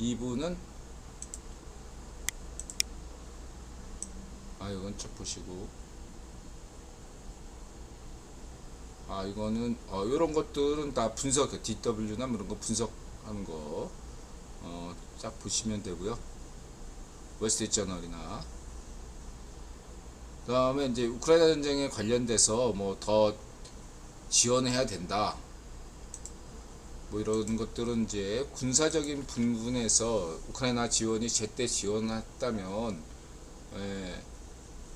2부는 아 이건 쭉 보시고. 아 이거는 어 이런 것들은 다 분석 DW나 뭐 이런 거 분석하는 거 어 쫙 보시면 되고요. 월스트리트저널이나. 그 다음에 이제 우크라이나 전쟁에 관련돼서 뭐 더 지원해야 된다 뭐 이런 것들은 이제 군사적인 부분에서 우크라이나 지원이 제때 지원했다면 예,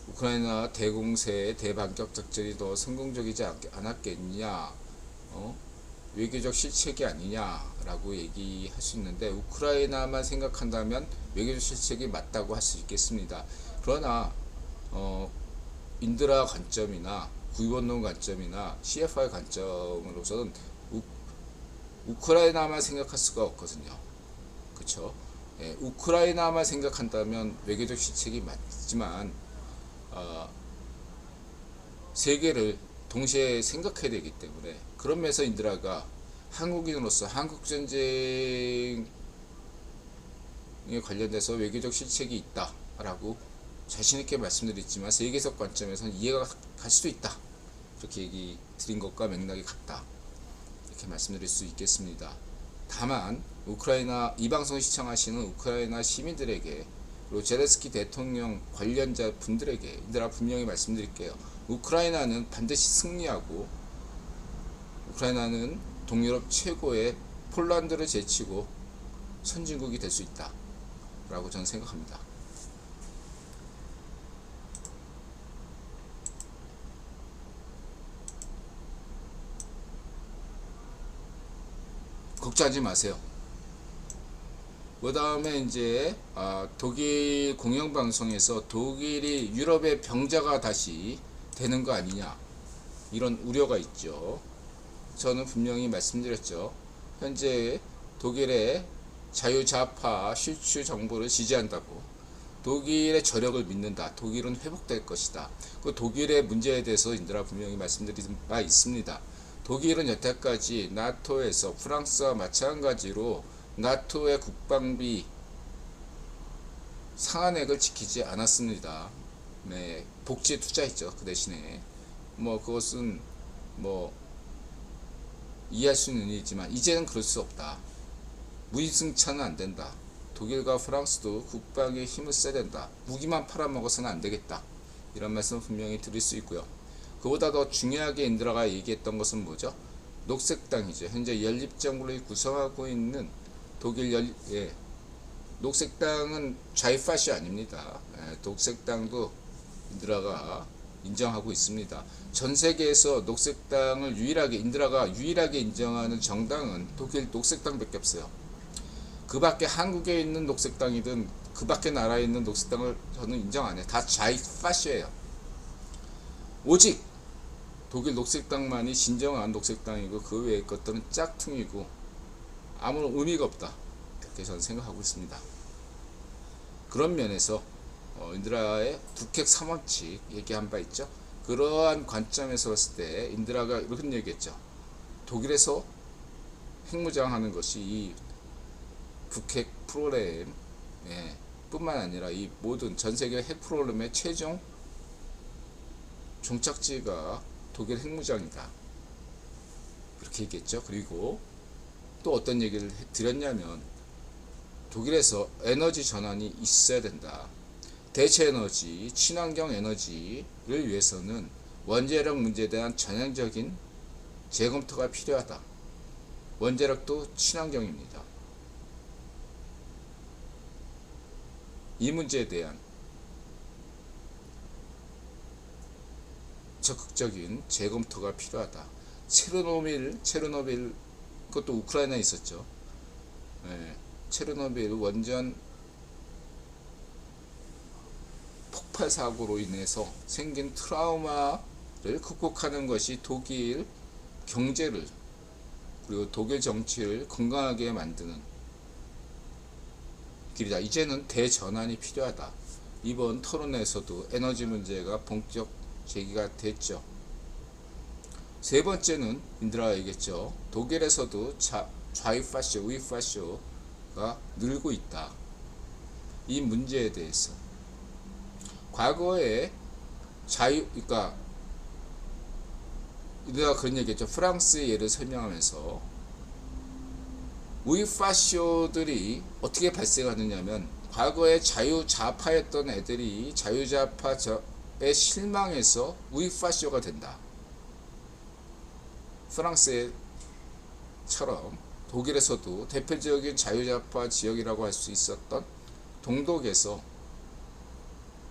우크라이나 대공세 대반격 작전이 더 성공적이지 않- 않았겠냐 어? 외교적 실책이 아니냐라고 얘기할 수 있는데 우크라이나만 생각한다면 외교적 실책이 맞다고 할 수 있겠습니다. 그러나 어, 인드라 관점이나 구입원론 관점이나 CFI 관점으로서는 우, 우크라이나만 생각할 수가 없거든요. 그렇죠? 예, 우크라이나만 생각한다면 외교적 실책이 맞지만 어, 세계를 동시에 생각해야 되기 때문에 그런 면에서 인드라가 한국인으로서 한국 전쟁에 관련돼서 외교적 실책이 있다라고 자신 있게 말씀드렸지만 세계적 관점에서는 이해가 갈 수도 있다 이렇게 얘기 드린 것과 맥락이 같다 이렇게 말씀드릴 수 있겠습니다. 다만 우크라이나 이 방송 시청하시는 우크라이나 시민들에게 그리고 제레스키 대통령 관련자 분들에게 인드라 분명히 말씀드릴게요. 우크라이나는 반드시 승리하고 우크라이나는 동유럽 최고의 폴란드를 제치고 선진국이 될 수 있다. 라고 저는 생각합니다. 걱정하지 마세요. 그 다음에 이제 아, 독일 공영방송에서 독일이 유럽의 병자가 다시 되는 거 아니냐 이런 우려가 있죠. 저는 분명히 말씀드렸죠. 현재 독일의 자유좌파 실추 정부를 지지한다고 독일의 저력을 믿는다. 독일은 회복될 것이다. 그 독일의 문제에 대해서 인드라 분명히 말씀드린 바 있습니다. 독일은 여태까지 나토에서 프랑스와 마찬가지로 나토의 국방비 상한액을 지키지 않았습니다. 네, 복지에 투자했죠. 그 대신에 뭐 그것은 뭐 이해할 수는 있지만 이제는 그럴 수 없다. 무임승차는 안 된다. 독일과 프랑스도 국방에 힘을 써야 된다. 무기만 팔아먹어서는 안 되겠다. 이런 말씀 분명히 드릴 수 있고요. 그보다 더 중요하게 인드라가 얘기했던 것은 뭐죠? 녹색당이죠. 현재 연립정부를 구성하고 있는 독일 연 예. 녹색당은 좌이파시 아닙니다. 예, 녹색당도 인드라가 인정하고 있습니다. 전 세계에서 녹색당을 유일하게 인드라가 유일하게 인정하는 정당은 독일 녹색당밖에 없어요. 그 밖에 한국에 있는 녹색당이든 그 밖에 나라에 있는 녹색당을 저는 인정 안 해요. 다 좌이파시예요. 오직 독일 녹색당만이 진정한 녹색당이고 그 외의 것들은 짝퉁이고 아무런 의미가 없다. 이렇게 저는 생각하고 있습니다. 그런 면에서 어, 인드라의 북핵 3원칙 얘기한 바 있죠. 그러한 관점에서 봤을 때 인드라가 이런 얘기했죠. 독일에서 핵무장하는 것이 이 북핵 프로그램 예, 뿐만 아니라 이 모든 전 세계 핵 프로그램의 최종 종착지가 독일 핵무장이다. 그렇게 얘기했죠. 그리고 또 어떤 얘기를 해- 드렸냐면 독일에서 에너지 전환이 있어야 된다. 대체 에너지, 친환경 에너지를 위해서는 원자력 문제에 대한 전향적인 재검토가 필요하다. 원자력도 친환경입니다. 이 문제에 대한 적극적인 재검토가 필요하다. 체르노빌, 체르노빌 그것도 우크라이나에 있었죠. 예, 체르노빌 원전 폭발 사고로 인해서 생긴 트라우마를 극복하는 것이 독일 경제를 그리고 독일 정치를 건강하게 만드는 길이다. 이제는 대전환이 필요하다. 이번 토론에서도 에너지 문제가 본격 제기가 됐죠. 세 번째는 인드라가 얘기했죠. 독일에서도 자, 좌이파쇼, 우이파쇼 늘고 있다. 이 문제에 대해서 과거에 자유 그러니까 내가 그런 얘기했죠. 프랑스의 예를 설명하면서 우이파쇼들이 어떻게 발생하느냐면 과거에 자유좌파였던 애들이 자유좌파에 실망해서 우이파쇼가 된다. 프랑스처럼 독일에서도 대표적인 자유좌파 지역이라고 할 수 있었던 동독에서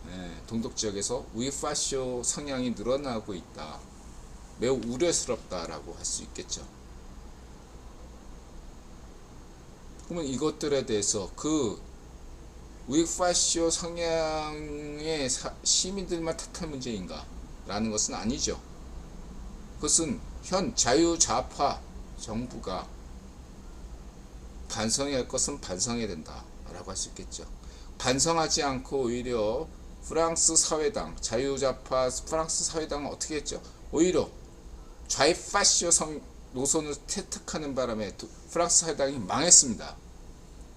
예, 동독 지역에서 우이파쇼 성향이 늘어나고 있다. 매우 우려스럽다라고 할 수 있겠죠. 그러면 이것들에 대해서 그 우익파쇼 성향의 사- 시민들만 탓할 문제인가? 라는 것은 아니죠. 그것은 현 자유좌파 정부가 반성해야 할 것은 반성해야 된다. 라고 할 수 있겠죠. 반성하지 않고 오히려 프랑스 사회당, 자유좌파 프랑스 사회당은 어떻게 했죠? 오히려 좌이파쇼 성 노선을 채택하는 바람에 두- 프랑스 사회당이 망했습니다.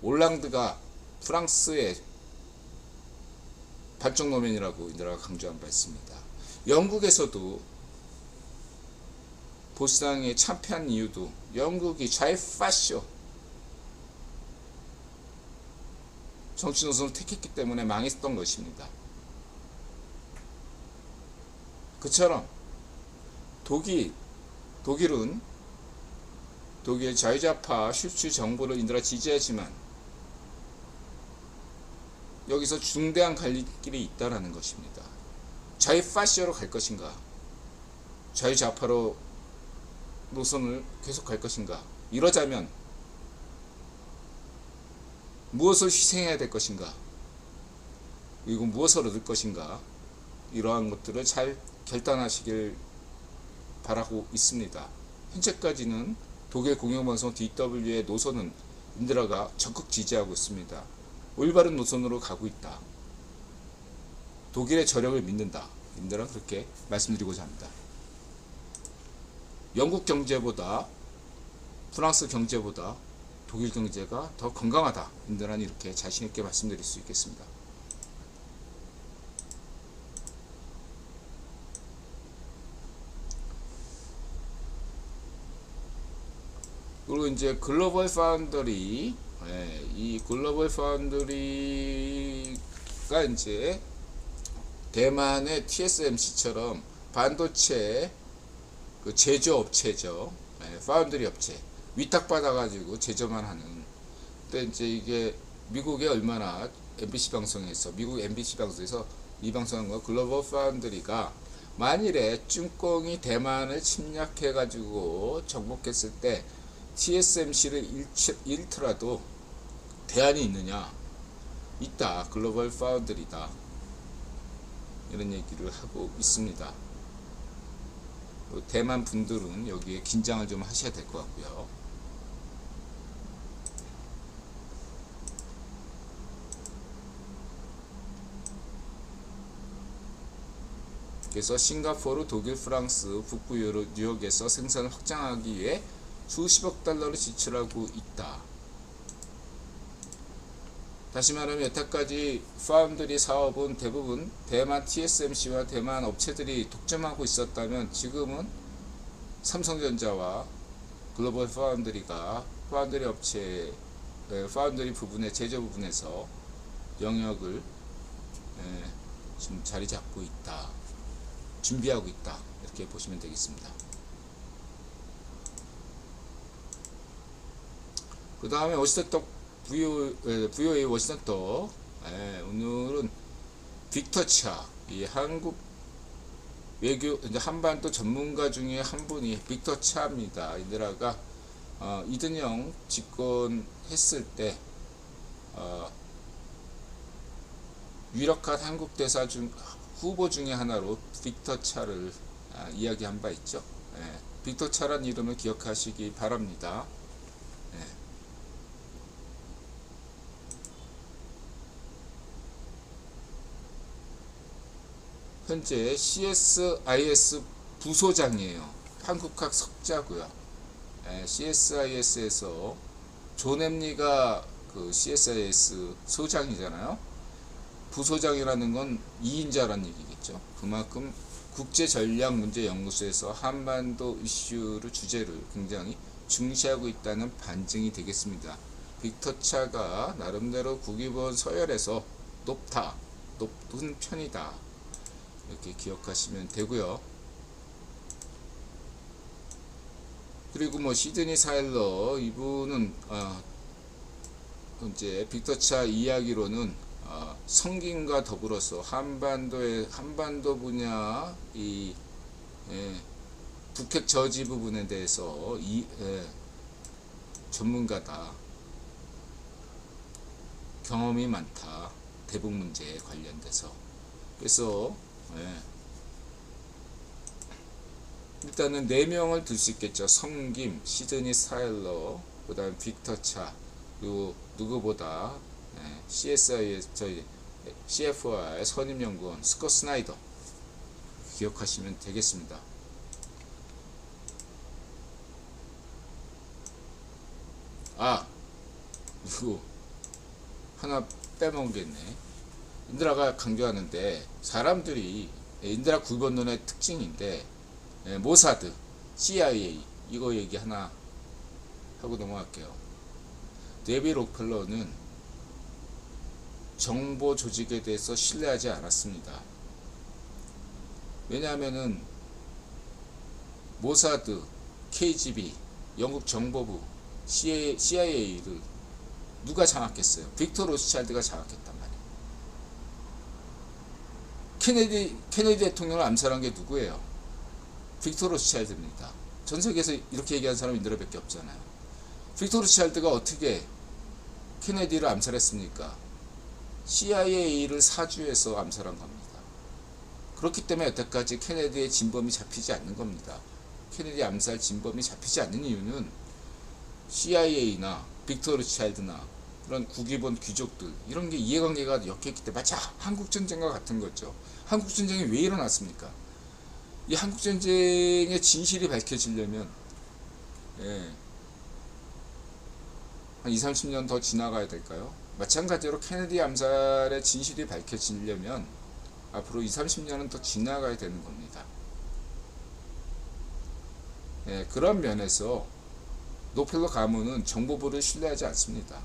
올랑드가 프랑스의 발정 노면이라고 이들아 강조한 바 있습니다. 영국에서도 보수당에 참패한 이유도 영국이 좌이파쇼 정치 노선을 택했기 때문에 망했던 것입니다. 그처럼 독일 독일은 독일 자유좌파 슈츠 정부를 인도라 지지하지만 여기서 중대한 갈림길이 있다라는 것입니다. 자유파시어로 갈 것인가? 자유좌파로 노선을 계속 갈 것인가? 이러자면 무엇을 희생해야 될 것인가? 그리고 무엇을 얻을 것인가? 이러한 것들을 잘 결단하시길 바라고 있습니다. 현재까지는 독일 공영방송 DW의 노선은 인드라가 적극 지지하고 있습니다. 올바른 노선으로 가고 있다. 독일의 저력을 믿는다. 인드라 그렇게 말씀드리고자 합니다. 영국 경제보다 프랑스 경제보다 독일 경제가 더 건강하다. 인드라는 이렇게 자신 있게 말씀드릴 수 있겠습니다. 그리고 이제 글로벌 파운더리 예, 이 글로벌 파운더리가 이제 대만의 TSMC처럼 반도체 그 제조업체죠. 예, 파운드리 업체 위탁 받아가지고 제조만 하는. 근데 이제 이게 미국에 얼마나 MBC 방송에서 미국 MBC 방송에서 이 방송한 거 글로벌 파운드리가 만일에 쭈꽁이 대만을 침략해가지고 정복했을 때 TSMC를 잃더라도 대안이 있느냐? 있다. 글로벌 파운드리다. 이런 얘기를 하고 있습니다. 대만 분들은 여기에 긴장을 좀 하셔야 될 것 같고요. 그래서 싱가포르, 독일, 프랑스, 북부 유럽, 뉴욕에서 생산을 확장하기 위해 수십억 달러를 지출하고 있다. 다시 말하면 여태까지 파운드리 사업은 대부분 대만 TSMC와 대만 업체들이 독점하고 있었다면 지금은 삼성전자와 글로벌 파운드리가 파운드리 업체 에, 파운드리 부분의 제조 부분에서 영역을 에, 지금 자리 잡고 있다. 준비하고 있다. 이렇게 보시면 되겠습니다. 그 다음에 워싱턴 VO, 에, VOA 워싱턴 에, 오늘은 빅터 차 이 한국 외교 이제 한반도 전문가 중에 한 분이 빅터 차입니다. 이들아가 어, 이든영 집권했을 때 어, 유력한 한국 대사 중 후보 중에 하나로 빅터 차를 아, 이야기한 바 있죠. 예, 빅터 차란 이름을 기억하시기 바랍니다. 현재 CSIS 부소장이에요. 한국학 석자고요. 예, CSIS에서 존 엠리가 그 CSIS 소장이잖아요. 부소장이라는 건 2인자라는 얘기겠죠. 그만큼 국제전략문제연구소에서 한반도 이슈를 주제를 굉장히 중시하고 있다는 반증이 되겠습니다. 빅터 차가 나름대로 국위본 서열에서 높다, 높은 편이다. 이렇게 기억하시면 되고요. 그리고 뭐 시드니 사일러 이분은 아, 이제 빅터차 이야기로는 아, 성김과 더불어서 한반도의 한반도 분야 이 예, 북핵 저지 부분에 대해서 이 예, 전문가다. 경험이 많다. 대북 문제에 관련돼서. 그래서 예, 일단은 네 명을 들 수 있겠죠. 성김, 시드니 사일러, 그 다음 빅터 차, 그리고 누구보다 예, CSI의 저희 CFR의 선임 연구원 스커 스나이더 기억하시면 되겠습니다. 아, 이거 하나 빼먹겠네. 인드라가 강조하는데 사람들이 인드라 구본론의 특징인데 예, 모사드, CIA 이거 얘기 하나 하고 넘어갈게요. 데비 록펠러는 정보 조직에 대해서 신뢰하지 않았습니다. 왜냐하면은 모사드, KGB, 영국 정보부, CIA를 누가 장악했어요? 빅터 로스차일드가 말이에요. 케네디 케네디 대통령을 암살한 게 누구예요? 빅터 로스차일드입니다. 전 세계에서 이렇게 얘기하는 사람이 인드라밖에 없잖아요. 빅터 로스차일드가 어떻게 케네디를 암살했습니까? CIA를 사주해서 암살한 겁니다. 그렇기 때문에 여태까지 케네디의 진범이 잡히지 않는 겁니다. 케네디 암살 진범이 잡히지 않는 이유는 CIA나 빅터 로스차일드나 그런 국위본 귀족들 이런 게 이해관계가 엮였기 때문에 마치 한국 전쟁과 같은 거죠. 한국 전쟁이 왜 일어났습니까? 이 한국 전쟁의 진실이 밝혀지려면 예, 한 2, 30년 더 지나가야 될까요? 마찬가지로 케네디 암살의 진실이 밝혀지려면 앞으로 2, 30년은 더 지나가야 되는 겁니다. 예, 그런 면에서 노펠러 가문은 정보부를 신뢰하지 않습니다.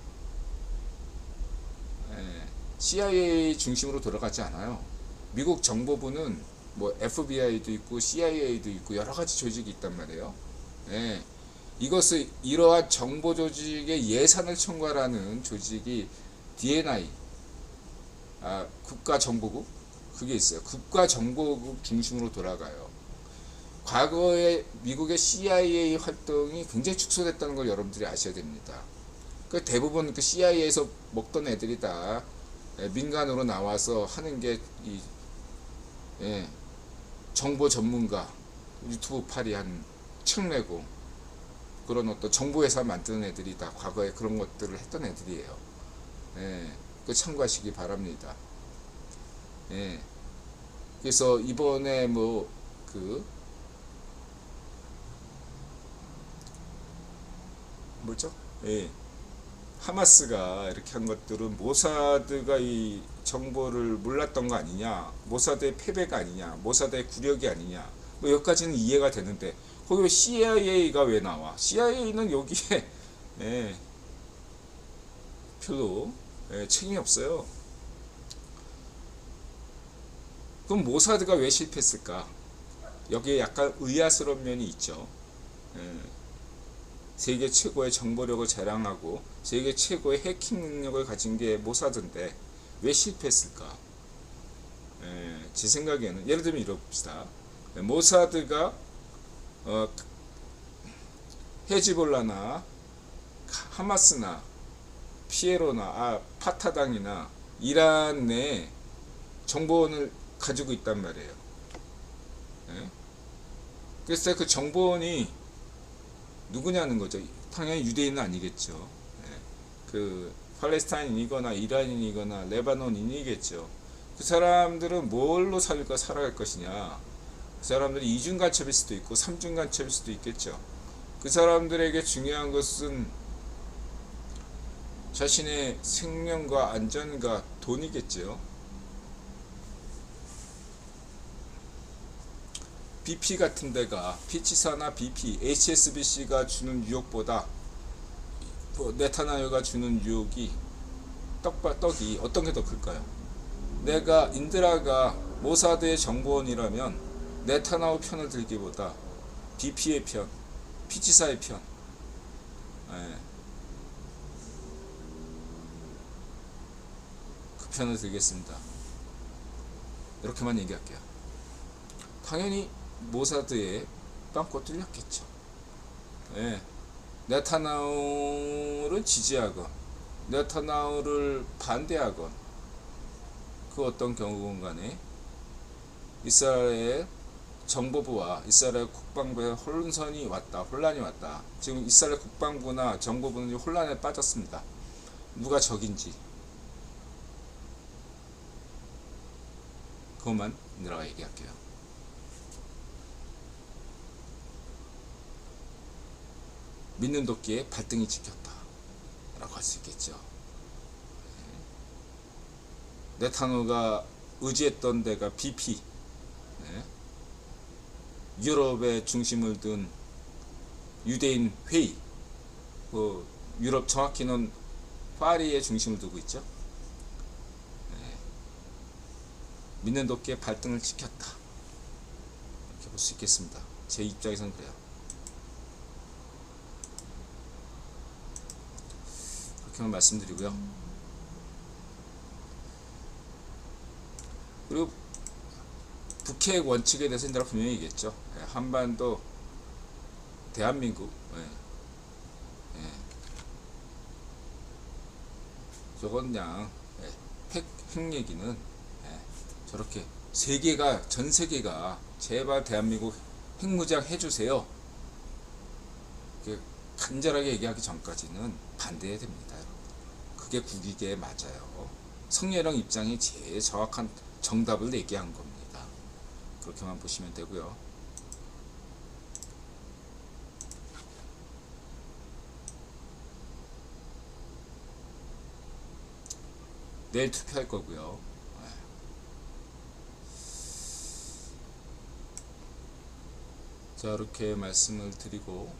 예, CIA 중심으로 돌아가지 않아요. 미국 정보부는 뭐 FBI도 있고 CIA도 있고 여러 가지 조직이 있단 말이에요. 예, 이것을 이러한 정보 조직의 예산을 청구하라는 조직이 DNI 아, 국가정보국 그게 있어요. 국가정보국 중심으로 돌아가요. 과거에 미국의 CIA 활동이 굉장히 축소됐다는 걸 여러분들이 아셔야 됩니다. 그 대부분 그 CIA에서 먹던 애들이 다 예, 민간으로 나와서 하는 게 이 예, 정보 전문가 유튜브 팔이 한책 내고 그런 어떤 정보회사 만드는 애들이 다 과거에 그런 것들을 했던 애들이에요. 예, 그 참고하시기 바랍니다. 예, 그래서 이번에 뭐그 뭐죠? 예. 하마스가 이렇게 한 것들은 모사드가 이 정보를 몰랐던 거 아니냐, 모사드의 패배가 아니냐, 모사드의 굴욕이 아니냐, 뭐 여기까지는 이해가 되는데 거기 왜 CIA가 왜 나와? CIA는 여기에 예, 별로 예, 책임이 없어요. 그럼 모사드가 왜 실패했을까? 여기에 약간 의아스러운 면이 있죠. 예. 세계 최고의 정보력을 자랑하고 세계 최고의 해킹 능력을 가진 게 모사드인데 왜 실패했을까? 예, 제 생각에는 예를 들면 이럽시다. 모사드가 어, 헤지볼라나 하마스나 피에로나 아, 파타당이나 이란 내 정보원을 가지고 있단 말이에요. 예? 그래서 그 정보원이 누구냐는 거죠. 당연히 유대인은 아니겠죠. 예. 그 팔레스타인이거나 이란인이거나 레바논인이겠죠. 그 사람들은 뭘로 살까 살아갈 것이냐. 그 사람들이 이중 간첩일 수도 있고 삼중 간첩일 수도 있겠죠. 그 사람들에게 중요한 것은 자신의 생명과 안전과 돈이겠죠. BP 같은 데가 피치사나 BP, HSBC가 주는 유혹보다 뭐 네타나요가 주는 유혹이 떡바 떡이 어떤 게 더 클까요? 내가 인드라가 모사드의 정보원이라면 네타나오 편을 들기보다 BP의 편, 피치사의 편. 예. 그 편을 들겠습니다. 이렇게만 얘기할게요. 당연히 모사드의 빵꾸 뚫렸겠죠. 예. 네타나우를 지지하건 네타나우를 반대하건 그 어떤 경우건 간에 이스라엘 정보부와 이스라엘 국방부의 혼선이 왔다, 혼란이 왔다. 지금 이스라엘 국방부나 정보부는 혼란에 빠졌습니다. 누가 적인지 그것만 내가 얘기할게요. 믿는 도끼에 발등이 찍혔다. 라고 할 수 있겠죠. 네. 네타노가 의지했던 데가 BP, 네. 유럽의 중심을 둔 유대인 회의, 그 유럽 정확히는 파리의 중심을 두고 있죠. 네. 믿는 도끼에 발등을 찍혔다. 이렇게 볼 수 있겠습니다. 제 입장에서는 그래요. 그렇게만 말씀드리고요. 그리고 북핵 원칙에 대해서 내가 분명히 얘기했죠. 예, 한반도 대한민국 예. 예. 저건 그냥 예, 핵, 핵 얘기는 예, 저렇게 세계가 전 세계가 제발 대한민국 핵무장 해주세요. 간절하게 얘기하기 전까지는 반대해야 됩니다. 그게 국익에 맞아요. 성예령 입장이 제일 정확한 정답을 얘기한 겁니다. 그렇게만 보시면 되고요. 내일 투표할 거고요. 네. 자 이렇게 말씀을 드리고